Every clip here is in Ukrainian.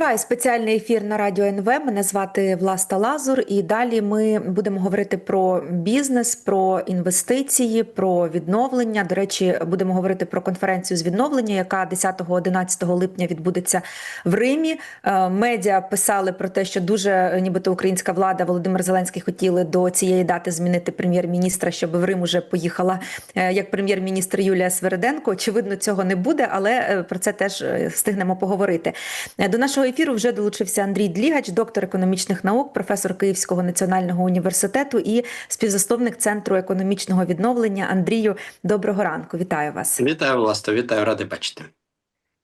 Триває спеціальний ефір на радіо НВ. Мене звати Власта Лазур, і далі ми будемо говорити про бізнес, про інвестиції, про відновлення. До речі, будемо говорити про конференцію з відновлення, яка 10-11 липня відбудеться в Римі. Е, Медіа писали про те, що дуже нібито українська влада Володимир Зеленський хотіли до цієї дати змінити прем'єр-міністра, щоб в Рим уже поїхала е, як прем'єр-міністр Юлія Свериденко. Очевидно, цього не буде, але е, про це теж е, встигнемо поговорити. Е, До нашого ефіру вже долучився Андрій Длігач, доктор економічних наук, професор Київського національного університету і співзасновник центру економічного відновлення. Андрію, доброго ранку. Вітаю вас. Вітаю, Власто, вітаю, радий бачити.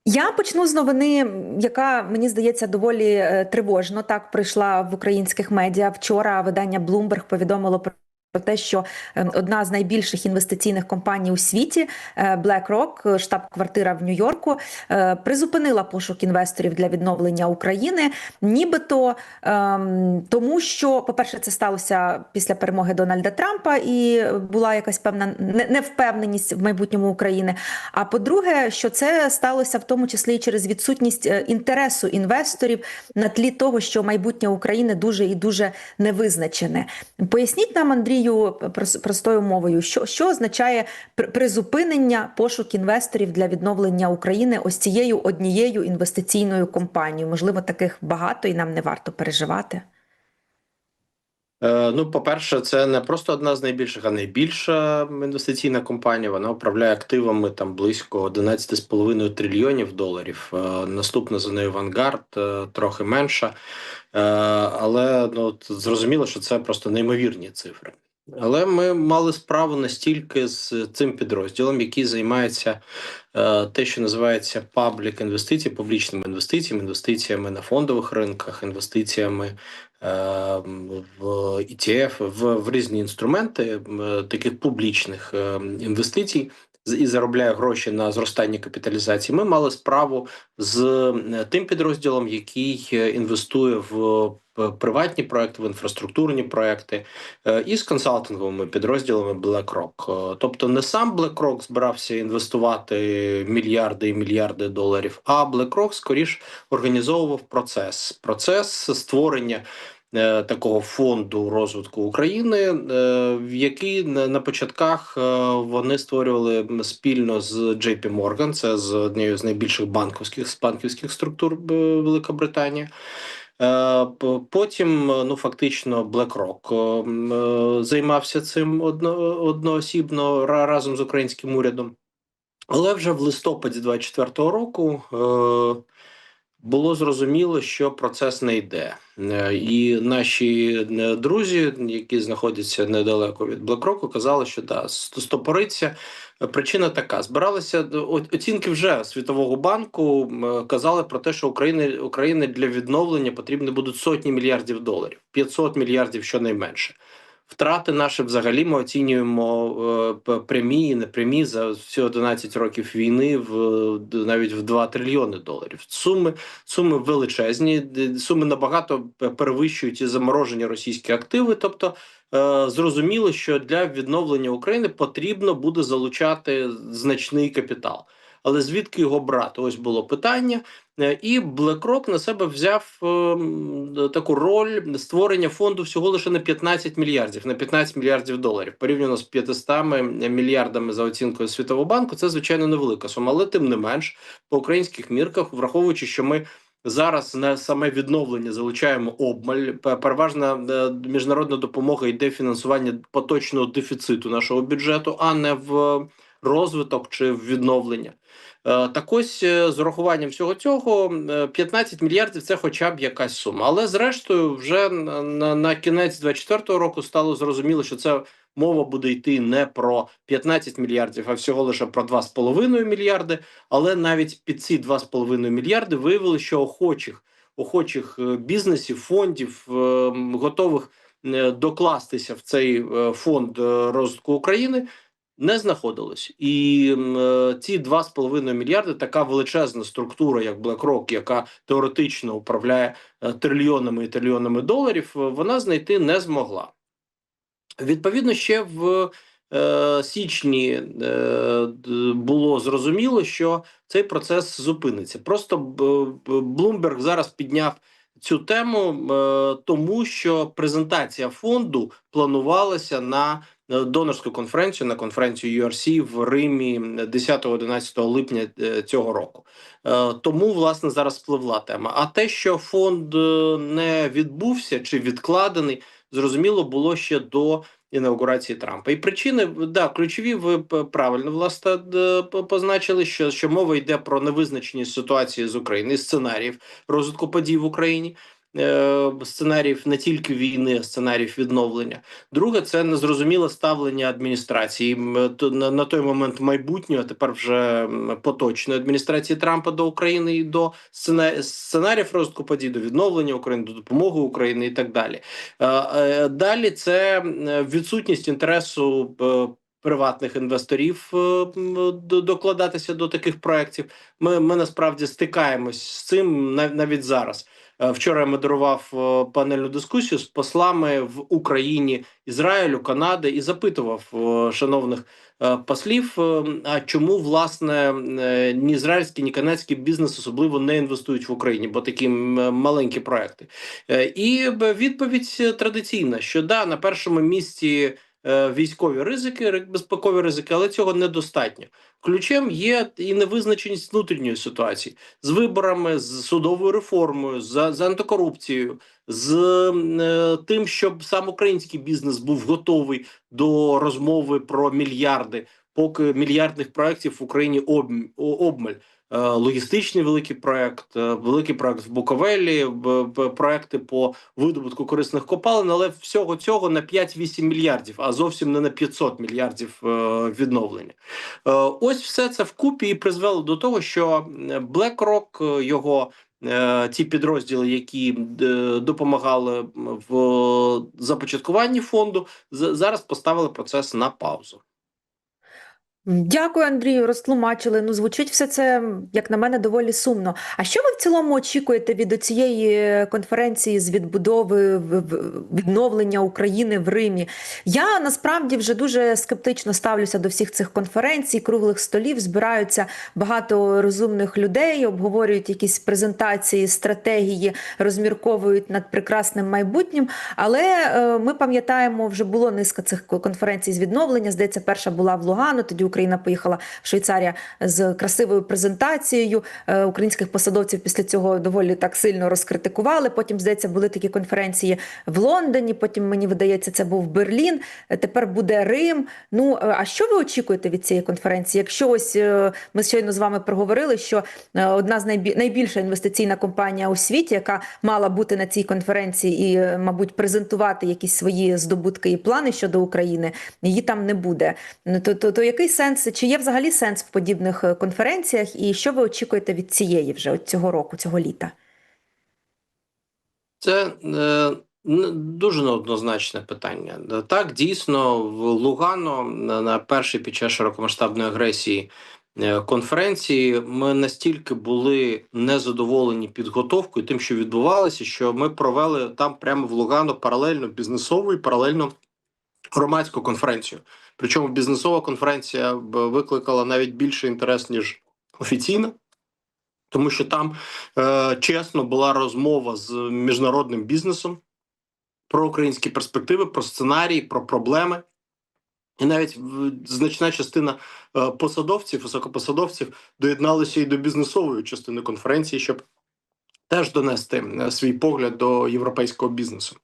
Я почну з новини, яка мені здається доволі е, тривожно так прийшла в українських медіа. Вчора видання Bloomberg повідомило про. Про те, що е, одна з найбільших інвестиційних компаній у світі е, BlackRock, штаб-квартира в Нью-Йорку, е, призупинила пошук інвесторів для відновлення України, нібито ем, тому, що, по-перше, це сталося після перемоги Дональда Трампа, і була якась певна невпевненість в майбутньому України. А по-друге, що це сталося в тому числі і через відсутність е, інтересу інвесторів на тлі того, що майбутнє України дуже і дуже невизначене. Поясніть нам, Андрію, прос- простою мовою, що, що означає пр- призупинення пошук інвесторів для відновлення України ось цією однією інвестиційною компанією. Можливо, таких багато і нам не варто переживати. Е, ну, по-перше, це не просто одна з найбільших, а найбільша інвестиційна компанія. Вона управляє активами там близько 11,5 трильйонів доларів. Е, наступна за нею е, трохи менша. Е, але ну, зрозуміло, що це просто неймовірні цифри. Але ми мали справу настільки з цим підрозділом, який займається е, те, що називається паблік інвестиції, публічними інвестиціями, інвестиціями на фондових ринках, інвестиціями е, в ETF, в, в різні інструменти е, таких публічних е, інвестицій. І заробляє гроші на зростання капіталізації. Ми мали справу з е, тим підрозділом, який е, інвестує в приватні проекти, в інфраструктурні проекти, е, і з консалтинговими підрозділами BlackRock. Е, Тобто не сам BlackRock збирався інвестувати мільярди і мільярди доларів, а BlackRock скоріш організовував процес, процес створення. Е, Такого фонду розвитку України, е, в який на початках е, вони створювали спільно з JP Morgan, це з однією з найбільших банківських банківських структур Великобританії. Потім, ну фактично, BlackRock займався цим одно, одноосібно ра- разом з українським урядом. Але вже в листопаді 24-го року було зрозуміло, що процес не йде. Е, І наші е, друзі, які знаходяться недалеко від BlackRock, казали, що да, стопориться. Причина така: збиралися о- оцінки вже Світового банку казали про те, що України України для відновлення потрібні будуть сотні мільярдів доларів, 500 мільярдів щонайменше. Втрати наші взагалі ми оцінюємо е, прямі і непрямі за всі 11 років війни в навіть в 2 трильйони доларів. Суми суми величезні, суми набагато перевищують і заморожені російські активи. Тобто е, зрозуміло, що для відновлення України потрібно буде залучати значний капітал. Але звідки його брати? Ось було питання. Е, І BlackRock на себе взяв е, таку роль створення фонду всього лише на 15 мільярдів, на 15 мільярдів доларів. Порівняно з 500 мільярдами за оцінкою Світового банку, це звичайно невелика сума, але тим не менш по українських мірках, враховуючи, що ми. Зараз на саме відновлення залучаємо обмаль. Переважна е, міжнародна допомога йде фінансування поточного дефіциту нашого бюджету, а не в розвиток чи відновлення. Е, Так ось е, з урахуванням всього цього е, 15 мільярдів це хоча б якась сума. Але зрештою, вже на, на, кінець 24-го року стало зрозуміло, що це мова буде йти не про 15 мільярдів, а всього лише про 2,5 мільярди. Але навіть під ці 2,5 мільярди виявили, що охочих охочих е, бізнесів, фондів, е, готових е, докластися в цей е, фонд е, розвитку України не знаходилось. І е, ці 2,5 мільярди така величезна структура, як BlackRock, яка теоретично управляє е, трильйонами і трильйонами доларів, е, вона знайти не змогла. Відповідно, ще в е, січні е, було зрозуміло, що цей процес зупиниться. Просто б- б- зараз підняв цю тему, е, тому що презентація фонду планувалася на е, донорську конференцію на конференцію URC в Римі 10-11 липня е, цього року. Е, Тому власне зараз спливла тема. А те, що фонд е, не відбувся чи відкладений, зрозуміло було ще до інаугурації Трампа. І причини да ключові. Ви правильно власне позначили, що, що мова йде про невизначеність ситуації з України, сценаріїв розвитку подій в Україні. Е, Сценаріїв не тільки війни, а сценаріїв відновлення. Друге, це незрозуміле ставлення адміністрації то- на, той момент майбутнього, тепер вже поточної адміністрації Трампа до України і до сцена- сценаріїв розвитку подій, до відновлення України, до допомоги України і так далі. Е, е, Далі це відсутність інтересу. Приватних інвесторів е, до- докладатися до таких проєктів. Ми, ми насправді стикаємось з цим нав- навіть зараз. Е, Вчора я модерував е, панельну дискусію з послами в Україні, Ізраїлю, Канади і запитував шановних послів, а чому власне ні ізраїльський, ні канадський бізнес особливо не інвестують в Україні, бо такі маленькі проекти. І відповідь традиційна, що да, на першому місці. Е, Військові ризики, ри- безпекові ризики, але цього недостатньо. Ключем є і невизначеність внутрішньої ситуації з виборами, з судовою реформою, з, з антикорупцією, з е, тим, щоб сам український бізнес був готовий до розмови про мільярди, поки мільярдних проєктів в Україні об, обмаль. Е, Логістичний великий проект, е, великий проект в Буковелі, проекти по видобутку корисних копалин, але всього цього на 5-8 мільярдів, а зовсім не на 500 мільярдів е, відновлення. Ось все це вкупі і призвело до того, що BlackRock, його ті підрозділи, які допомагали в започаткуванні фонду, зараз поставили процес на паузу. Дякую, Андрію. Розтлумачили. Ну, звучить все це, як на мене, доволі сумно. А що ви в цілому очікуєте від цієї конференції з відбудови відновлення України в Римі? Я насправді вже дуже скептично ставлюся до всіх цих конференцій, круглих столів. Збираються багато розумних людей, обговорюють якісь презентації, стратегії, розмірковують над прекрасним майбутнім. Але е, ми пам'ятаємо, вже було низка цих конференцій з відновлення. Здається, перша була в Лугану. Тоді Україна поїхала в Швейцарія з красивою презентацією. Е, Українських посадовців після цього доволі так сильно розкритикували. Потім, здається, були такі конференції в Лондоні. Потім мені видається, це був Берлін. Е, Тепер буде Рим. Ну е, а що ви очікуєте від цієї конференції? Якщо ось ми щойно з вами проговорили, що одна з найбі... найбільша інвестиційна компанія у світі, яка мала бути на цій конференції і, мабуть, презентувати якісь свої здобутки і плани щодо України, її там не буде. Ну, То, то, то який сенс? Чи є взагалі сенс в подібних е, конференціях? І що ви очікуєте від цієї вже от цього року, цього літа? Це е, дуже неоднозначне питання. Так, дійсно, в Лугано на, на першій під час широкомасштабної агресії е, конференції ми настільки були незадоволені підготовкою, тим, що відбувалося, що ми провели там прямо в Лугано паралельно бізнесову і паралельно громадську конференцію. Причому бізнесова конференція викликала навіть більше інтерес, ніж офіційна. Тому що там е, чесно була розмова з міжнародним бізнесом про українські перспективи, про сценарії, про проблеми. І навіть значна частина е, посадовців, високопосадовців доєдналися і до бізнесової частини конференції, щоб теж донести е, свій погляд до європейського бізнесу.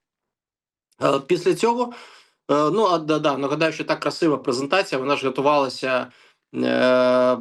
Е, після цього, е, ну а да, да, нагадаю, що та красива презентація, вона ж готувалася е,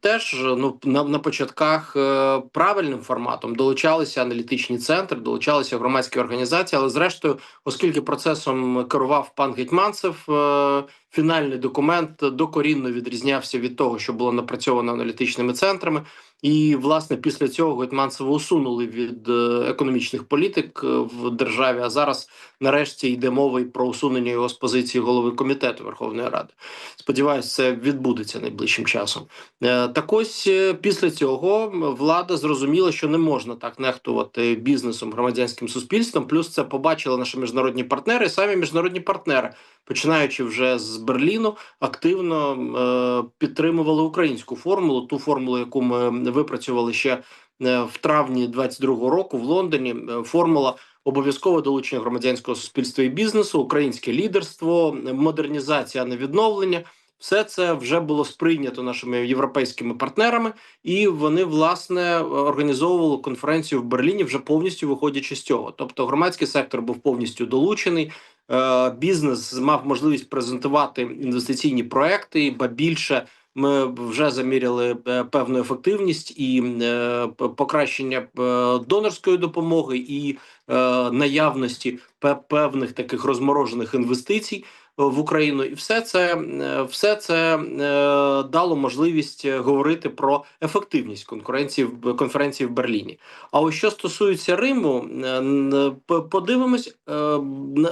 теж ну, на, на початках е, правильним форматом. Долучалися аналітичні центри, долучалися громадські організації, але зрештою, оскільки процесом керував пан Гетьманцев, е, фінальний документ докорінно відрізнявся від того, що було напрацьовано аналітичними центрами. І власне після цього Гетьманцева усунули від е, економічних політик е, в державі. А зараз нарешті йде мова і про усунення його з позиції голови комітету Верховної Ради. Сподіваюсь, це відбудеться найближчим часом. Е, Так ось після цього влада зрозуміла, що не можна так нехтувати бізнесом, громадянським суспільством. Плюс це побачили наші міжнародні партнери, самі міжнародні партнери, починаючи вже з Берліну активно підтримували українську формулу, ту формулу, яку ми випрацювали ще е, в травні 22-го року в Лондоні. Е, Формула обов'язкове долучення громадянського суспільства і бізнесу, українське лідерство, модернізація, а не відновлення. Все це вже було сприйнято нашими європейськими партнерами, і вони власне організовували конференцію в Берліні, вже повністю виходячи з цього. Тобто, громадський сектор був повністю долучений. е, Бізнес мав можливість презентувати інвестиційні проекти, ба більше ми вже заміряли е, певну ефективність і е, покращення донорської допомоги і е, наявності певних таких розморожених інвестицій в Україну, і все це все це дало можливість говорити про ефективність конкуренції в конференції в Берліні. А ось що стосується Риму, подивимось,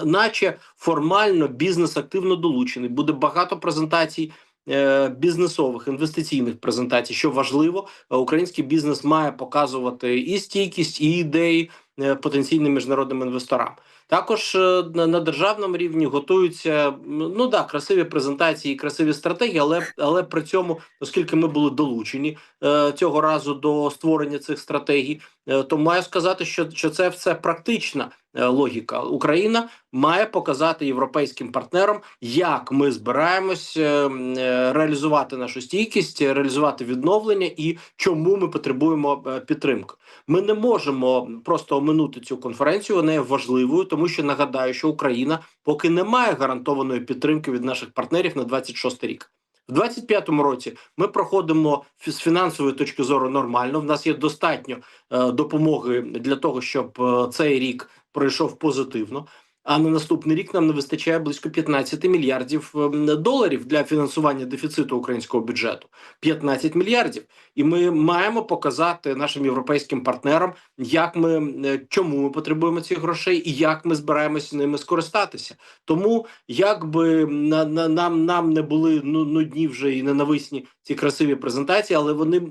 наче формально бізнес активно долучений. Буде багато презентацій. Е, Бізнесових інвестиційних презентацій, що важливо, е, український бізнес має показувати і стійкість, і ідеї е, потенційним міжнародним інвесторам. Також на, державному рівні готуються ну да, красиві презентації, красиві стратегії, але але при цьому, оскільки ми були долучені е, цього разу до створення цих стратегій, то маю сказати, що, що це все практична е, логіка. Україна має показати європейським партнерам, як ми збираємось е, е, реалізувати нашу стійкість, е, реалізувати відновлення і чому ми потребуємо е, підтримки. Ми не можемо просто оминути цю конференцію. Вона є важливою, тому що нагадаю, що Україна поки не має гарантованої підтримки від наших партнерів на 26 рік. В 25-му році ми проходимо з фінансової точки зору нормально. В нас є достатньо е, допомоги для того, щоб е, цей рік пройшов позитивно. А на наступний рік нам не вистачає близько 15 мільярдів ем, доларів для фінансування дефіциту українського бюджету. 15 мільярдів. І ми маємо показати нашим європейським партнерам, як ми е, чому ми потребуємо цих грошей і як ми збираємося ними скористатися. Тому як би на, на нам нам не були ну нудні вже і ненависні ці красиві презентації, але вони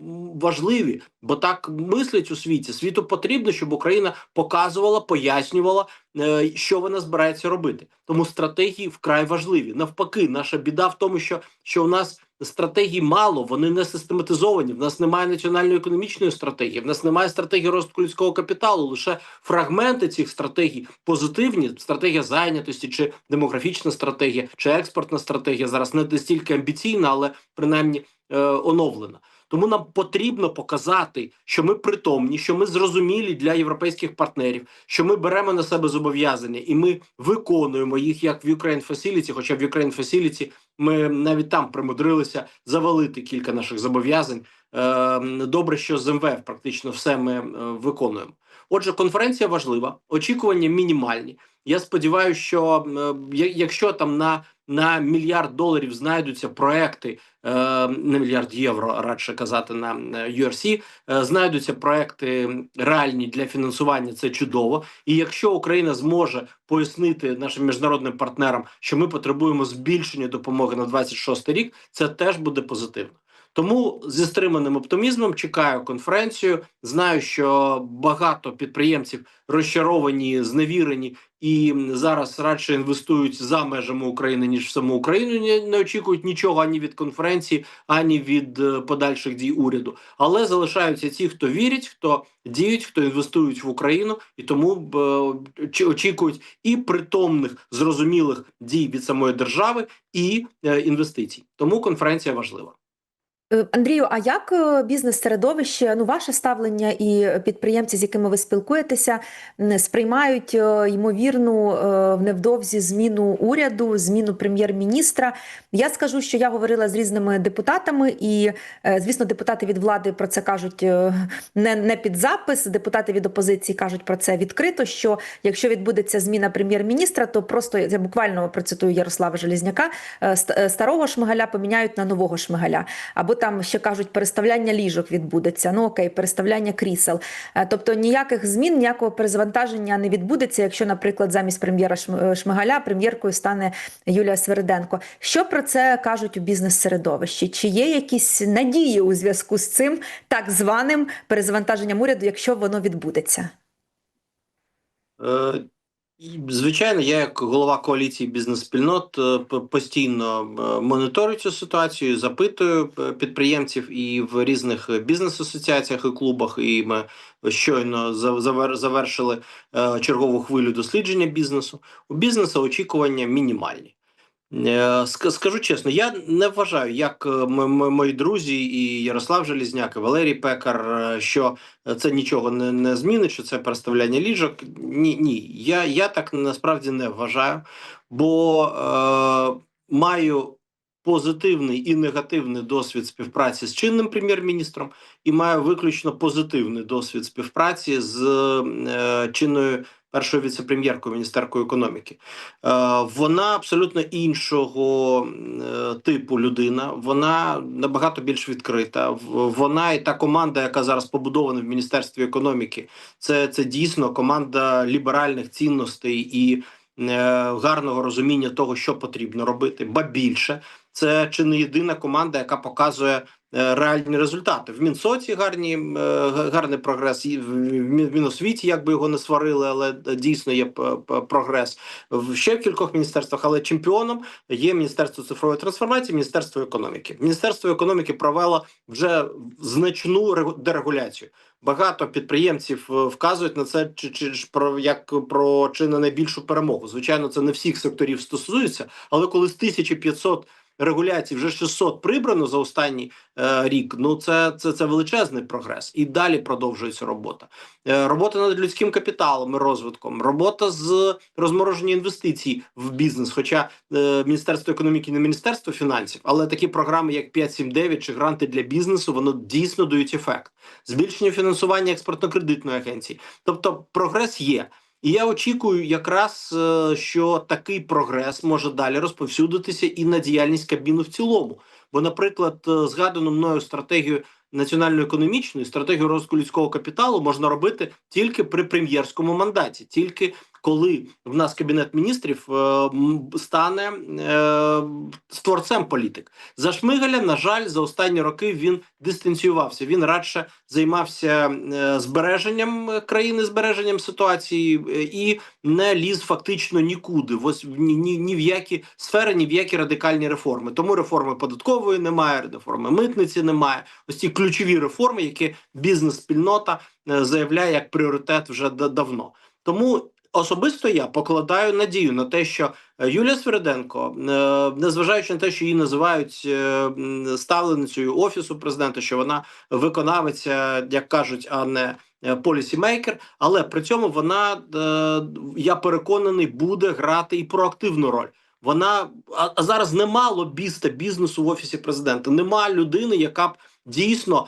важливі, бо так мислять у світі. Світу потрібно, щоб Україна показувала, пояснювала, е, що вона збирається робити. Тому стратегії вкрай важливі. Навпаки, наша біда в тому, що, що у нас стратегій мало, вони не систематизовані. В нас немає національної економічної стратегії, в нас немає стратегії розвитку людського капіталу. Лише фрагменти цих стратегій позитивні. Стратегія зайнятості, чи демографічна стратегія, чи експортна стратегія зараз не настільки амбіційна, але принаймні оновлена. Тому нам потрібно показати, що ми притомні, що ми зрозумілі для європейських партнерів, що ми беремо на себе зобов'язання і ми виконуємо їх як в Ukraine Facility, Хоча в Ukraine Facility ми навіть там примудрилися завалити кілька наших зобов'язань. Е, Добре, що з МВФ практично все ми е, виконуємо. Отже, конференція важлива, очікування мінімальні. Я сподіваюся, що е, якщо там на, на мільярд доларів знайдуться проекти, на не мільярд євро, радше казати на е, URC, е, знайдуться проекти реальні для фінансування. Це чудово. І якщо Україна зможе пояснити нашим міжнародним партнерам, що ми потребуємо збільшення допомоги на 26 рік, це теж буде позитивно. Тому зі стриманим оптимізмом чекаю конференцію. Знаю, що багато підприємців розчаровані, зневірені і зараз радше інвестують за межами України ніж в саму Україну. Не, очікують нічого ані від конференції, ані від е, подальших дій уряду. Але залишаються ті, хто вірять, хто діють, хто інвестують в Україну, і тому е, очікують і притомних зрозумілих дій від самої держави, і е, інвестицій. Тому конференція важлива. Е, Андрію, а як е, бізнес-середовище, ну ваше ставлення і підприємці, з якими ви спілкуєтеся, сприймають е, ймовірну невдовзі зміну уряду, зміну прем'єр-міністра? Я скажу, що я говорила з різними депутатами, і звісно, депутати від влади про це кажуть не, не під запис. Депутати від опозиції кажуть про це відкрито. Що якщо відбудеться зміна прем'єр-міністра, то просто я буквально процитую Ярослава Желізняка: ст- старого шмигаля поміняють на нового шмигаля. Або там ще кажуть, переставляння ліжок відбудеться. Ну окей, переставляння крісел. Е, Тобто ніяких змін, ніякого перезавантаження не відбудеться, якщо, наприклад, замість прем'єра е, Шмигаля прем'єркою стане Юлія Свериденко. Що про це кажуть у бізнес-середовищі? Чи є якісь надії у зв'язку з цим так званим перезавантаженням уряду, якщо воно відбудеться? Звичайно, я як голова коаліції бізнес-спільнот е, постійно е, моніторю цю ситуацію, запитую е, підприємців і в різних бізнес-асоціаціях і клубах. І ми щойно за- завер- завершили чергову хвилю дослідження бізнесу. У бізнесу очікування мінімальні. Е, ск- Скажу чесно, я не вважаю, як е, мої друзі і Ярослав Желізняк, і Валерій Пекар, е, що це нічого не, не змінить, що це переставляння ліжок. Ні, ні, я, я так насправді не вважаю, бо е, маю позитивний і негативний досвід співпраці з чинним прем'єр-міністром, і маю виключно позитивний досвід співпраці з е, чинною першою віце-прем'єркою міністеркою економіки. Е, вона абсолютно іншого е, типу людина. Вона набагато більш відкрита. Вона і та команда, яка зараз побудована в міністерстві економіки, це, це дійсно команда ліберальних цінностей і е, гарного розуміння того, що потрібно робити. Ба більше це чи не єдина команда, яка показує. Е, Реальні результати в Мінсоці гарні е, гарний прогрес. В Міносвіті, як би його не сварили, але дійсно є прогрес в ще кількох міністерствах. Але чемпіоном є Міністерство цифрової трансформації, Міністерство економіки. Міністерство економіки провело вже значну регу- дерегуляцію. Багато підприємців е, вказують на це, чи, чи ж про як про чи не найбільшу перемогу. Звичайно, це не всіх секторів стосується, але коли з 1500 регуляцій вже 600 прибрано за останній е, рік. Ну це, це, це величезний прогрес, і далі продовжується робота. Е, робота над людським капіталом і розвитком, робота з розмороження інвестицій в бізнес. Хоча е, Міністерство економіки не Міністерство фінансів, але такі програми, як 5.7.9 чи гранти для бізнесу, воно дійсно дають ефект. Збільшення фінансування експортно-кредитної агенції. Тобто прогрес є. І я очікую якраз, е, що такий прогрес може далі розповсюдитися і на діяльність Кабміну в цілому. Бо, наприклад, е, згадану мною стратегію національно-економічної стратегію розвитку людського капіталу можна робити тільки при прем'єрському мандаті, тільки коли в нас кабінет міністрів е, стане е, творцем політик. За Шмигаля, на жаль, за останні роки він дистанціювався. Він радше займався е, збереженням країни, збереженням ситуації і не ліз фактично нікуди. Ось ні, ні, ні в які сфери, ні в які радикальні реформи. Тому реформи податкової немає, реформи митниці немає. Ось ці ключові реформи, які бізнес-спільнота е, заявляє як пріоритет вже давно. Тому особисто я покладаю надію на те, що е, Юлія Свериденко, е, незважаючи на те, що її називають е, ставленицею офісу президента, що вона виконавиця, як кажуть, а не полісімейкер, але при цьому вона я переконаний буде грати і проактивну роль. Вона а, зараз нема лобіста бізнесу в офісі президента. Нема людини, яка б дійсно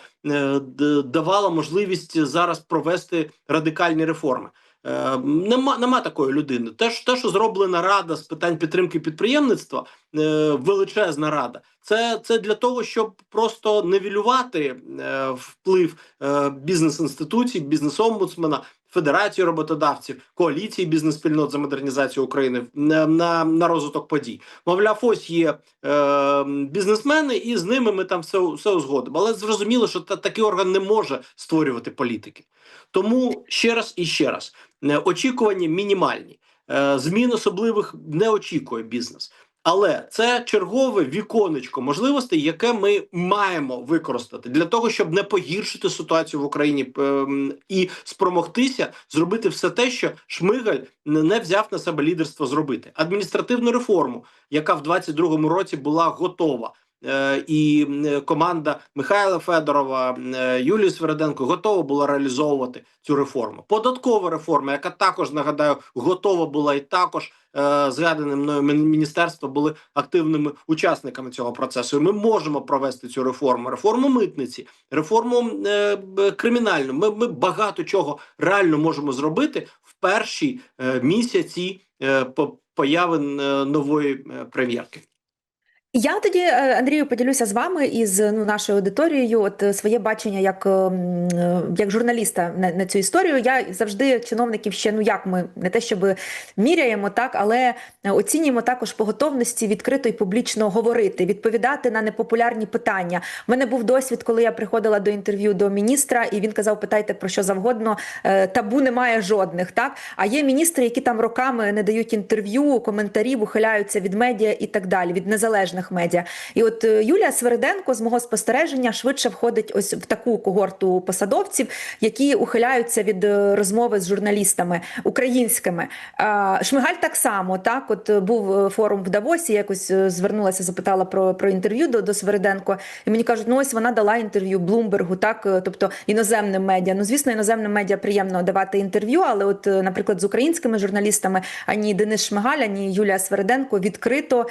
давала можливість зараз провести радикальні реформи. Е, нема, нема такої людини. Те, що- те, що зроблена рада з питань підтримки підприємництва, е, величезна рада. Це, це для того, щоб просто невілювати е, вплив е, бізнес-інституцій, бізнес-омбудсмена, Федерації роботодавців, коаліції бізнес-спільнот за модернізацію України на, на, на розвиток подій. Мовляв, ось є е, бізнесмени, і з ними ми там все, все узгодимо. Але зрозуміло, що та, такий орган не може створювати політики. Тому ще раз і ще раз е, очікування мінімальні. Е, Змін особливих не очікує бізнес. Але це чергове віконечко можливостей, яке ми маємо використати для того, щоб не погіршити ситуацію в Україні і спромогтися зробити все те, що Шмигаль не не взяв на себе лідерство зробити. Адміністративну реформу, яка в 22-му році була готова. Е, І е, команда Михайла Федорова, е, Юлії Свереденко готова була реалізовувати цю реформу. Податкова реформа, яка також нагадаю, готова була і також згадане мною мін- міністерство були активними учасниками цього процесу. І Ми можемо провести цю реформу, реформу митниці, реформу е, кримінальну. Ми, ми багато чого реально можемо зробити в перші місяці е, по- появи нової прем'єрки. Я тоді, е, Андрію, поділюся з вами і з ну, нашою аудиторією. От е, своє бачення як, ем, е, як журналіста на, на цю історію. Я завжди чиновників ще ну як ми не те, щоб міряємо, так, але оцінюємо також по готовності відкрито і публічно говорити, відповідати на непопулярні питання. У мене був досвід, коли я приходила до інтерв'ю до міністра, і він казав: питайте про що завгодно. Табу немає жодних. Так а є міністри, які там роками не дають інтерв'ю, коментарів, ухиляються від медіа і так далі, від незалежних медіа. І от е, Юлія Свериденко з мого спостереження швидше входить ось в таку когорту посадовців, які ухиляються від е, розмови з журналістами українськими. Шмигаль так само так. От е, був форум в Давосі. Якось звернулася, запитала про, про інтерв'ю до, до Свериденко, і мені кажуть, ну ось вона дала інтерв'ю Блумбергу, так тобто іноземним медіа. Ну звісно, іноземним медіа приємно давати інтерв'ю, але от, наприклад, з українськими журналістами ані Денис Шмигаль, ані Юлія Свериденко відкрито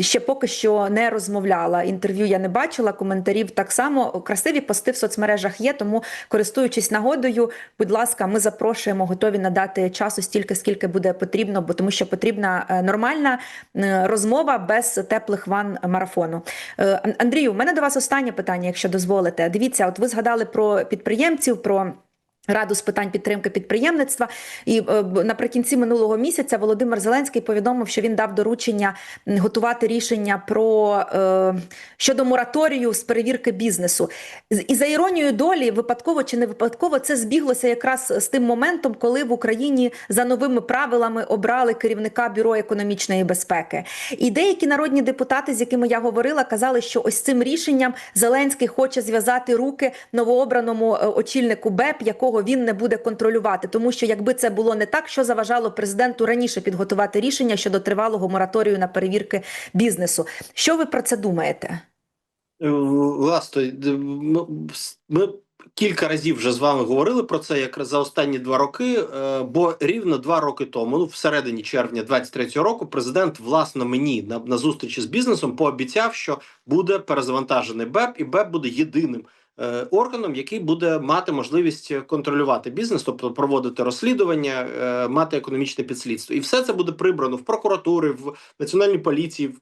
ще поки що не розмовляла. Інтерв'ю я не бачила, коментарів так само. Красиві пости в соцмережах є, тому користуючись нагодою, будь ласка, ми запрошуємо, готові надати часу стільки, скільки буде потрібно, бо тому що потрібна е, нормальна е, розмова без теплих ван марафону. Е, Ан- Андрію, у мене до вас останнє питання, якщо дозволите. Дивіться, от ви згадали про підприємців. про Раду з питань підтримки підприємництва, і е, наприкінці минулого місяця Володимир Зеленський повідомив, що він дав доручення готувати рішення про е, щодо мораторію з перевірки бізнесу. І за іронією долі, випадково чи не випадково, це збіглося якраз з тим моментом, коли в Україні за новими правилами обрали керівника бюро економічної безпеки. І деякі народні депутати, з якими я говорила, казали, що ось цим рішенням Зеленський хоче зв'язати руки новообраному е, очільнику БЕП, якого він не буде контролювати. Тому що якби це було не так, що заважало президенту раніше підготувати рішення щодо тривалого мораторію на перевірки бізнесу. Що ви про це думаєте? Е, Власне, ми- кілька разів вже з вами говорили про це якраз за останні два роки. е, Бо рівно два роки тому, ну всередині червня 23-го року, президент власне мені на, на зустрічі з бізнесом пообіцяв, що буде перезавантажений БЕП, і БЕП буде єдиним. Е, Органом, який буде мати можливість контролювати бізнес, тобто проводити розслідування, е, мати економічне підслідство, і все це буде прибрано в прокуратури, в національній поліції, в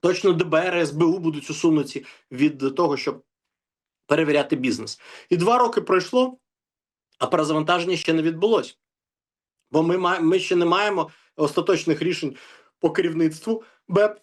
Точно ДБР, СБУ будуть усунуті від того, щоб перевіряти бізнес. І два роки пройшло, а перезавантаження ще не відбулось. Бо ми, ми ще не маємо остаточних рішень по керівництву БЕП.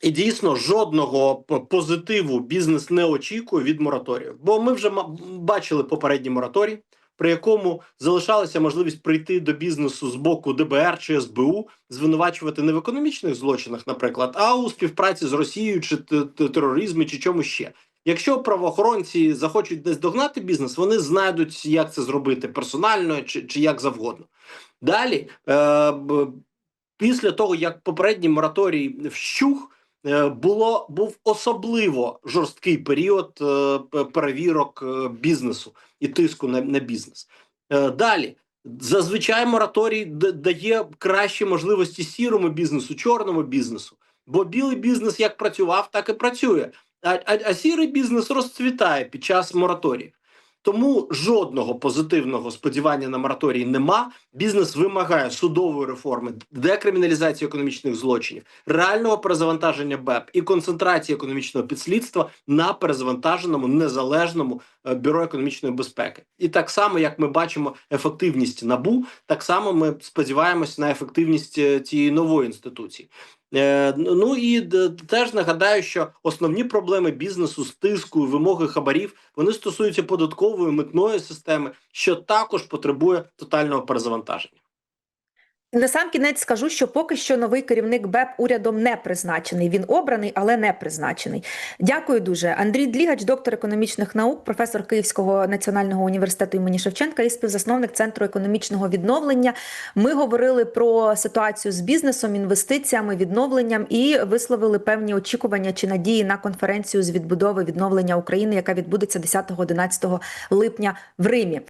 І дійсно жодного позитиву бізнес не очікує від мораторію. Бо ми вже бачили попередній мораторій, при якому залишалася можливість прийти до бізнесу з боку ДБР чи СБУ, звинувачувати не в економічних злочинах, наприклад, а у співпраці з Росією чи тероризмі, чи чому ще. Якщо правоохоронці захочуть десь догнати бізнес, вони знайдуть, як це зробити персонально чи, чи як завгодно. Далі, е, після того як попередній мораторій вщух, було був особливо жорсткий період е, перевірок е, бізнесу і тиску на, на бізнес. Е, Далі. Зазвичай мораторій дає кращі можливості сірому бізнесу, чорному бізнесу. Бо білий бізнес як працював, так і працює. А, а, а сірий бізнес розцвітає під час мораторію. Тому жодного позитивного сподівання на мораторій нема. Бізнес вимагає судової реформи, декриміналізації економічних злочинів, реального перезавантаження БЕП і концентрації економічного підслідства на перезавантаженому незалежному е, бюро економічної безпеки. І так само, як ми бачимо ефективність набу, так само ми сподіваємося на ефективність е, цієї нової інституції. Е, ну і теж нагадаю, що основні проблеми бізнесу з тиску і вимоги хабарів вони стосуються податкової митної системи, що також потребує тотального перезавантаження. На сам кінець скажу, що поки що новий керівник БЕП урядом не призначений. Він обраний, але не призначений. Дякую дуже. Андрій Длігач, доктор економічних наук, професор Київського національного університету імені Шевченка і співзасновник центру економічного відновлення. Ми говорили про ситуацію з бізнесом, інвестиціями, відновленням і висловили певні очікування чи надії на конференцію з відбудови відновлення України, яка відбудеться 10-11 липня в Римі.